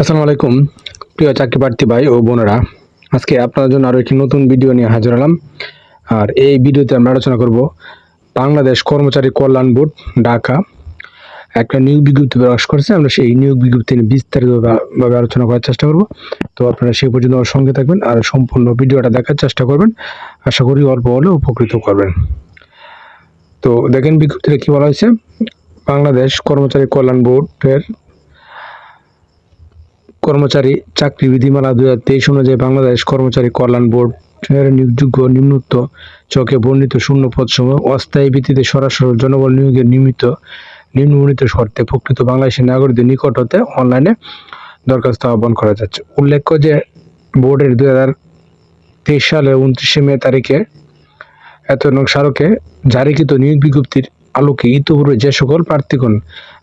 আসসালামু আলাইকুম, প্রিয় চাকরি প্রার্থী ভাই ও বোনেরা। আজকে আপনার জন্য আরও একটি নতুন ভিডিও নিয়ে হাজির হলাম। আর এই ভিডিওতে আমরা আলোচনা করব বাংলাদেশ কর্মচারী কল্যাণ বোর্ড, ঢাকা। একটা নিয়োগ বিজ্ঞপ্তি প্রকাশ করেছে, আমরা সেই নিয়োগ বিজ্ঞপ্তি নিয়ে বিস্তারিতভাবে আলোচনা করার চেষ্টা করব। তো আপনারা সেই পর্যন্ত আমার সঙ্গে থাকবেন আর সম্পূর্ণ ভিডিওটা দেখার চেষ্টা করবেন। আশা করি অল্প হলে উপকৃত করবেন। তো দেখেন বিজ্ঞপ্তিতে কী বলা হয়েছে? বাংলাদেশ কর্মচারী কল্যাণ বোর্ডের কর্মচারী চাকরি বিধিমালা দুই হাজার তেইশ অনুযায়ী বাংলাদেশ কর্মচারী কল্যাণ বোর্ড নিয়োগযোগ্য নিম্নোক্ত চকে বর্ণিত শূন্য পদ সমূহ অস্থায়ী ভিত্তিতে সরাসরি জনবল নিয়োগের নিমিত্ত নিম্নবর্ণিত শর্তে প্রকৃত বাংলাদেশের নাগরিকদের নিকট হতে অনলাইনে দরখাস্ত আহ্বান করা যাচ্ছে। উল্লেখ্য যে বোর্ডের দুই হাজার তেইশ সালের উনত্রিশে মে তারিখে এত নং স্মারকে জারিকৃত নিয়োগ বিজ্ঞপ্তির আলোকে ইতিপূর্বে যে সকল প্রার্থীগণ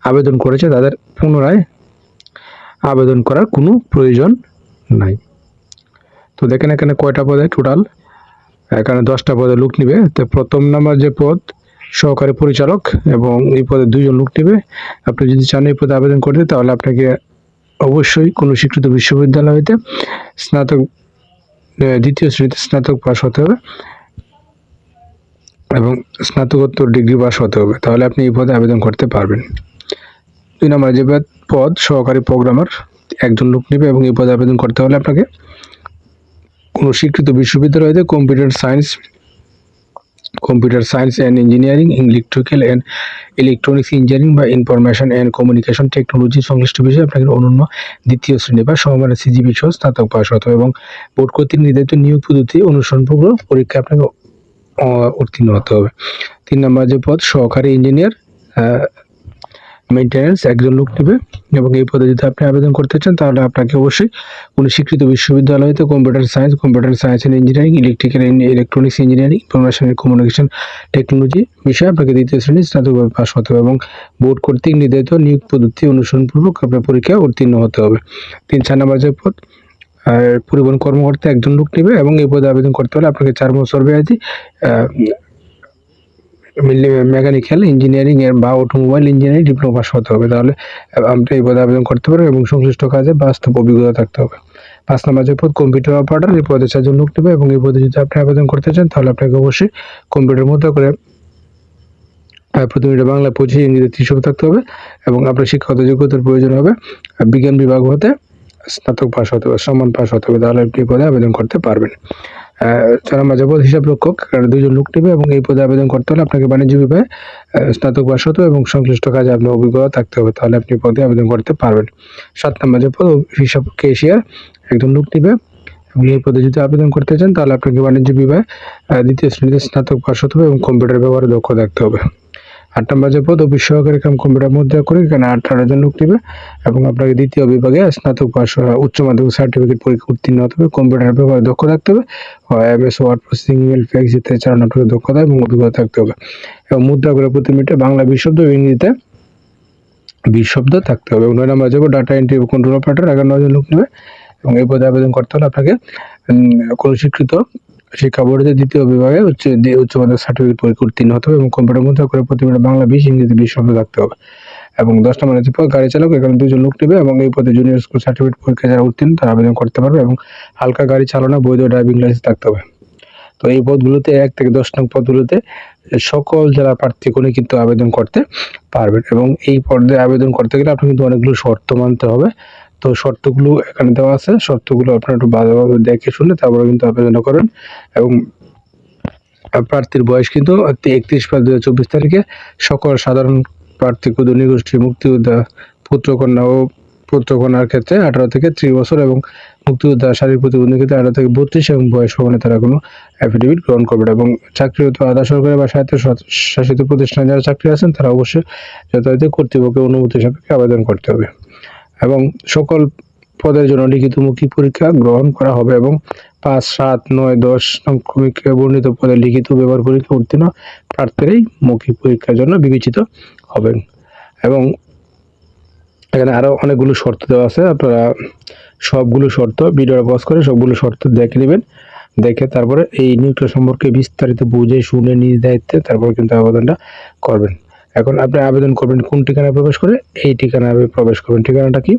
আবেদন করেছে তাদের পুনরায় আবেদন করার কোনো প্রয়োজন নাই। তো দেখেন এখানে কয়টা পদে টোটাল এখানে দশটা পদে লোক নিবে। তো প্রথম নাম্বার যে পদ, সহকারী পরিচালক এবং এই পদে দুইজন লোক নিবে। আপনি যদি চান এই পদে আবেদন করতে, তাহলে আপনাকে অবশ্যই কোনো স্বীকৃত বিশ্ববিদ্যালয় হইতে স্নাতক দ্বিতীয় শ্রেণীতে স্নাতক পাস হতে হবে এবং স্নাতকোত্তর ডিগ্রি পাস হতে হবে। তাহলে আপনি এই পদে আবেদন করতে পারবেন। দুই নম্বর যে পদ- সহকারী প্রোগ্রামার একজন লোক নেবে এবং এই পদে আবেদন করতে হলে আপনাকে কোনো স্বীকৃত বিশ্ববিদ্যালয় হতে computer science computer science and engineering electrical and electronics engineering বা ইনফরমেশন অ্যান্ড কমিউনিকেশন টেকনোলজি সংশ্লিষ্ট বিষয়ে আপনাকে অনন্য দ্বিতীয় শ্রেণি বা সমমানের সিজিবি সহ স্নাতক পাস হতে এবং বোর্ড কর্তৃক নির্ধারিত নিয়োগ পদ্ধতি অনুসরণপূর্বক পরীক্ষা আপনাকে উত্তীর্ণ হতে হবে। তিন নম্বর যে পদ সহকারী ইঞ্জিনিয়ার মেনটেন্যান্স একজন লোক নেবে এবং এই পদে যদি আপনি আবেদন করতে চান, তাহলে আপনাকে অবশ্যই কোনো স্বীকৃত বিশ্ববিদ্যালয়তে computer science computer science and engineering electrical electronics engineering information communication technology বিষয়ে আপনাকে দ্বিতীয় শ্রেণি স্নাতকভাবে পাস হতে হবে এবং বোর্ড কর্তৃক নির্ধারিত নিয়োগ পদ্ধতি অনুসরণপূর্বক আপনার পরীক্ষায় উত্তীর্ণ হতে হবে। তিন, চার নম্বর যে পদ, আর পরিবহন কর্মকর্তা একজন লোক নেবে এবং এই পদে আবেদন করতে হলে আপনাকে চার বছর মেয়াদি মেকানিক্যাল ইঞ্জিনিয়ারিং এর বা অটোমোবাইল ইঞ্জিনিয়ারিং ডিপ্লোমা পাস হতে হবে। তাহলে আপনি এই পদে আবেদন করতে পারবেন এবং সংশ্লিষ্ট কাজে বাস্তব অভিজ্ঞতা থাকতে হবে। পাঁচ নম্বর যে পদ কম্পিউটার অপারেটর এই পদে চারজন লোক নেবে এবং এই পদে যদি আপনি আবেদন করতে চান, তাহলে আপনাকে অবশ্যই কম্পিউটার মতো করে প্রথমে বাংলা পঁচিশ ইংরেজি ত্রিশ থাকতে হবে এবং আপনার শিক্ষাগত যোগ্যতার প্রয়োজন হবে বিজ্ঞান বিভাগ হতে স্নাতক পাস হতে হবে, সমান পাস হতে হবে। তাহলে আপনি পদে আবেদন করতে পারবেন। নম্বর যে পদ হিসাব রক্ষক, কারণ দুইজন লোক নেবে এবং এই পদে আবেদন করতে হলে আপনাকে বাণিজ্য বিভাগে স্নাতক বা শত এবং সংশ্লিষ্ট কাজে আপনার অভিজ্ঞতা থাকতে হবে, তাহলে আপনি পদে আবেদন করতে পারবেন। সাত নম্বর যে পদ হিসাব কেশিয়ার, একজন লোক নেবে এবং এই পদে যদি আবেদন করতে চান, তাহলে আপনাকে বাণিজ্য বিভাগে দ্বিতীয় শ্রেণীতে স্নাতক পাশ হতে হবে এবং কম্পিউটার ব্যবহারে দক্ষ থাকতে হবে। আট নম্বর যে পদ অফিস সহকারী কাম কম্পিউটার মধ্যে করে এখানে আঠারো জন লোক নেবে এবং আপনাকে দ্বিতীয় বিভাগে স্নাতক পাস উচ্চ মাধ্যমিক সার্টিফিকেট পরীক্ষা উত্তীর্ণ হতে হবে। কম্পিউটার ব্যবহারে দক্ষ থাকতে হবে। MS Word processing email fax ইত্যাদি চালানো আপনাকে দক্ষতা এবং অভিজ্ঞতা থাকতে হবে। এবং মুদ্রা করে প্রতি মিনিটে বাংলা বিশ শব্দ এবং ইংরেজিতে বিশ শব্দ থাকতে হবে। এবং নয় নম্বর যাব ডাটা এন্ট্রি কন্ট্রোল অপারেটর এগারো নজন লোক নেবে। এবং এই পদে আবেদন করতে হলে আপনাকে কোনো স্বীকৃত শিক্ষা বোর্ডের দ্বিতীয় বিভাগে উচ্চ উচ্চ মাধ্যমিক সার্টিফিকেট পরীক্ষা উত্তীর্ণ হতে হবে এবং কম্পিউটার মধ্যে করে প্রতি মিনিটে বাংলা, বিশ, ইংরেজি, বিশ শব্দ থাকতে হবে। এবং দশ নম্বর হচ্ছে গাড়ি চালক, এখানে দুজন লোক নেবে এবং এই পদে জুনিয়র স্কুল সার্টিফিকেট পরীক্ষা যারা উত্তীর্ণ, তারা আবেদন করতে পারবে এবং হালকা গাড়ি চালানো, বৈধ ড্রাইভিং লাইসেন্স থাকতে হবে। তো এই পদগুলোতে এক থেকে দশ নং পদগুলোতে সকল জেলা প্রার্থীগণই কিন্তু আবেদন করতে পারবেন এবং এই পদে আবেদন করতে গেলে আপনি কিন্তু অনেকগুলো শর্ত মানতে হবে। তো শর্তগুলো এখানে দেওয়া আছে। শর্তগুলো আপনার একটু ভালোভাবে দেখে শুনে তারপরে কিন্তু আবেদন করেন এবং প্রার্থীর বয়স কিন্তু একত্রিশ পাঁচ দু হাজার তারিখে সকল সাধারণ প্রার্থী ক্ষুদ্র নিগোষ্ঠী, মুক্তিযোদ্ধা, পুত্রকন্যা ও পুত্রকন্যার ক্ষেত্রে আঠারো থেকে ত্রিশ বছর এবং মুক্তিযোদ্ধা শারীরিক প্রতিবন্ধী ক্ষেত্রে আঠারো থেকে বত্রিশ এবং বয়স প্রমাণে তারা কোনো অ্যাফিডেভিট গ্রহণ করবে এবং চাকরিরত আধা সরকারি বা স্বায়ত্ত শাসিত প্রতিষ্ঠানে যারা চাকরি আছেন তারা অবশ্যই যথাযথ কর্তৃপক্ষের অনুমতি সাপেক্ষে আবেদন করতে হবে। এবং সকল পদের জন্য লিখিতমুখী পরীক্ষা গ্রহণ করা হবে এবং পাঁচ, সাত, নয়, দশ নং বর্ণিত পদে লিখিত ব্যবহার পরীক্ষা উত্তীর্ণ প্রার্থীরাই মৌখিক পরীক্ষার জন্য বিবেচিত হবেন। এবং এখানে আরও অনেকগুলো শর্ত দেওয়া আছে, আপনারা সবগুলো শর্ত ভিডিওটা পজ করে সবগুলো শর্ত দেখে নেবেন, দেখে তারপরে এই নিয়োগটা সম্পর্কে বিস্তারিত বুঝে, শুনে নিজ দায়িত্বে তারপর কিন্তু আবেদনটা করবেন। এখন আপনি আবেদন করবেন কোন ঠিকানায় প্রবেশ করে? এই ঠিকানায় প্রবেশ করবেন। ঠিকানাটা কি?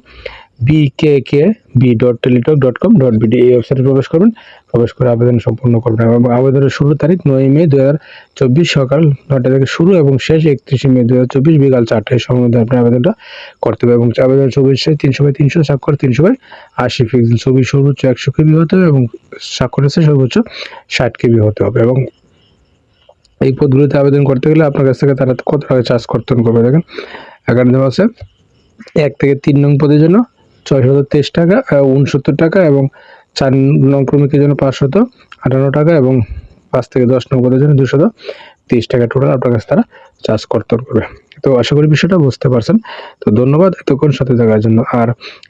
B K K B dot Teletalk dot com dot BD এই ওয়েবসাইটে প্রবেশ করবেন। প্রবেশ করে আবেদন সম্পূর্ণ করবেন। এবং আবেদনের শুরু তারিখ নয় মে দু হাজার চব্বিশ সকাল নটা থেকে শুরু এবং শেষ একত্রিশে মে দু হাজার চব্বিশ বিকাল চারটায় সময় মধ্যে আপনি আবেদনটা করতে হবে এবং আবেদন শেষ তিনশো বাই তিনশো, স্বাক্ষর তিনশো বাই আশি পিক্সেল ছবি সর্বোচ্চ একশো কেবি হতে হবে এবং স্বাক্ষরের শেষ সর্বোচ্চ ষাট কেবি হতে হবে। এবং এই পদগুলিতে আবেদন করতে গেলে আপনার কাছ থেকে তারা কত টাকা চার্জ কর্তন করবে? দেখেন, এখানে দেওয়া আছে, এক থেকে তিন নং পদের জন্য ছয়শত তেইশ টাকা উনসত্তর টাকা এবং চার নং ক্রমিকের জন্য পাঁচশত আটান্ন টাকা এবং পাঁচ থেকে দশ নং পদের জন্য দুশত তিরিশ টাকা টোটাল আপনার কাছে তারা চার্জ কর্তন করবে তো আশা করি বিষয়টা বুঝতে পারছেন। তো ধন্যবাদ এতক্ষণ সাথে থাকার জন্য। আর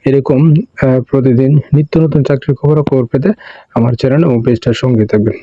এরকম প্রতিদিন নিত্য নতুন চাকরির খবর খবর পেতে আমার চ্যানেল এবং পেজটার সঙ্গে থাকবেন।